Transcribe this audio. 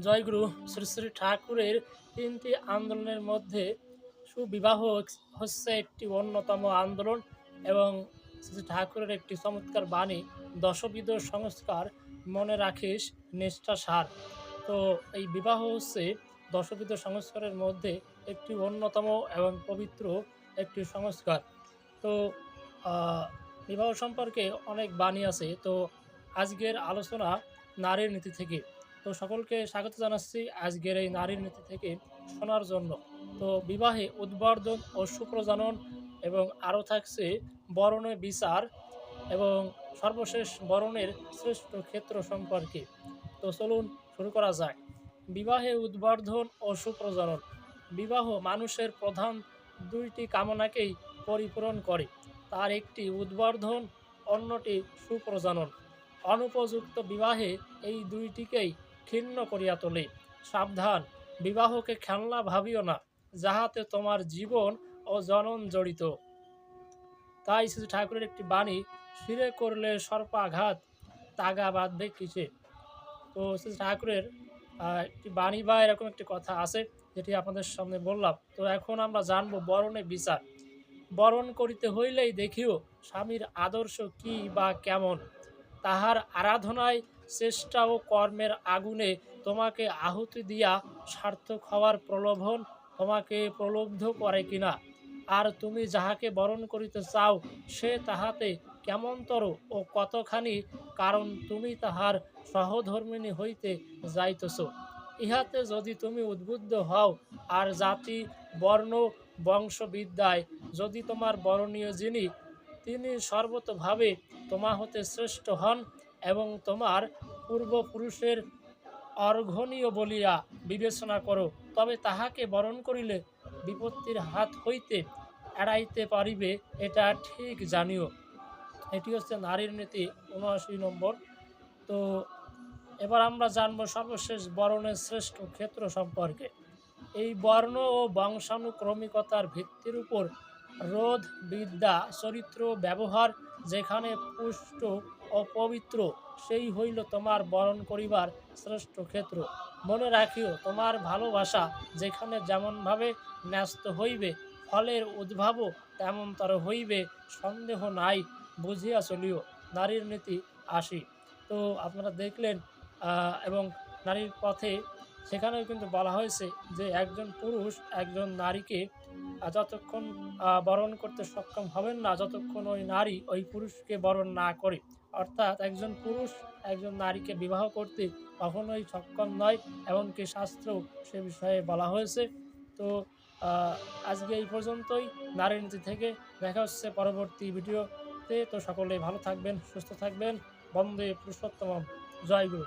জয়গুরু শ্রী শ্রী ঠাকুরের তিনটি আন্দোলনের মধ্যে সুবিবাহ হচ্ছে একটি অন্যতম আন্দোলন এবং শ্রী ঠাকুরের একটি চমৎকার বাণী, দশবিধ সংস্কার মনে রাখিস নিষ্ঠা সার। তো এই বিবাহ হচ্ছে দশবিধ সংস্কারের মধ্যে একটি অন্যতম এবং পবিত্র একটি সংস্কার। তো বিবাহ সম্পর্কে অনেক বাণী আছে। তো, আজকের আলোচনা নারীর নীতি থেকে। তো সকলকে স্বাগত জানাচ্ছি আজকের এই নারীর নীতি থেকে শোনার জন্য। তো বিবাহে উদ্বর্ধন ও সুপ্রজনন এবং আরও থাকছে বরণের বিচার এবং সর্বশেষ বরণের শ্রেষ্ঠ ক্ষেত্র সম্পর্কে। তো চলুন শুরু করা যাক। বিবাহে উদ্বর্ধন ও সুপ্রজনন। বিবাহ মানুষের প্রধান দুইটি কামনাকেই পরিপূরণ করে। তার একটি উদ্বর্ধন, অন্যটি সুপ্রজনন। অনুপযুক্ত বিবাহে এই দুইটিকেই ক্ষীণ করিয়া তোলে। সাবধান, বিবাহকে খেলনা ভাবিও না, যাহাতে তোমার জীবন ও জনন জড়িত। তাই শ্রী ঠাকুরের একটি বাণী, ফিরে করলে সর্পাঘাত, তাগা বাঁধবে কিসে? তো শ্রী ঠাকুরের একটি বাণী বা এরকম একটি কথা আছে, যেটি আপনাদের সামনে বললাম। তো এখন আমরা জানব বরণে বিচার। বরণ করিতে হইলেই দেখিও স্বামীর আদর্শ কি বা কেমন? তাহার আরাধনায় চেষ্টা ও কর্মের আগুনে তোমাকে আহুতি দিয়া সার্থক হওয়ার প্রলোভন তোমাকে প্রলুব্ধ করে কিনা। আর তুমি যাহাকে বরণ করিতে চাও, সে তাহাতে কেমনতর ও কতখানি কারণ তুমি তাহার সহধর্মিণী হইতে যাইতেছ। ইহাতে যদি তুমি উদ্বুদ্ধ হও, আর জাতি, বর্ণ, বংশবিদ্যায় যদি তোমার বরণীয় যিনি, তিনি সর্বতভাবে তোমা হতে শ্রেষ্ঠ হন এবং তোমার পূর্বপুরুষের অর্ঘনীয় বলিয়া বিবেচনা করো, তবে তাহাকে বরণ করিলে বিপত্তির হাত হইতে এড়াইতে পারিবে, এটা ঠিক জানিও। এটি হচ্ছে নারীর নীতি, উনআশি নম্বর। তো এবার আমরা জানব সর্বশেষ বরণের শ্রেষ্ঠ ক্ষেত্র সম্পর্কে। এই বর্ণ ও বংশানুক্রমিকতার ভিত্তির উপর রোধ বিদ্যা চরিত্র, ব্যবহার যেখানে পুষ্ট ও পবিত্র সেই হইল তোমার বরণ করিবার শ্রেষ্ঠ ক্ষেত্র। মনে রাখিও, তোমার ভালোবাসা যেখানে যেমনভাবে ন্যস্ত হইবে, ফলের উদ্ভাবও তেমনতর হইবে, সন্দেহ নাই বুঝিয়া চলিও। নারীর নীতি আসি। তো আপনারা দেখলেন এবং নারীর পথে সেখানেও কিন্তু বলা হয়েছে যে একজন পুরুষ একজন নারীকে যতক্ষণ বরণ করতে সক্ষম হবেন না, যতক্ষণ ওই নারী ওই পুরুষকে বরণ না করে। অর্থাৎ একজন পুরুষ একজন নারীকে বিবাহ করতে কখনোই সক্ষম নয়, এমনকি শাস্ত্র সে বিষয়ে বলা হয়েছে। তো আজকে এই পর্যন্তই। নারী নীতি থেকে দেখা হচ্ছে পরবর্তী ভিডিওতে। তো সকলে ভালো থাকবেন, সুস্থ থাকবেন। বন্দে পুরুষোত্তম জয় গুরু।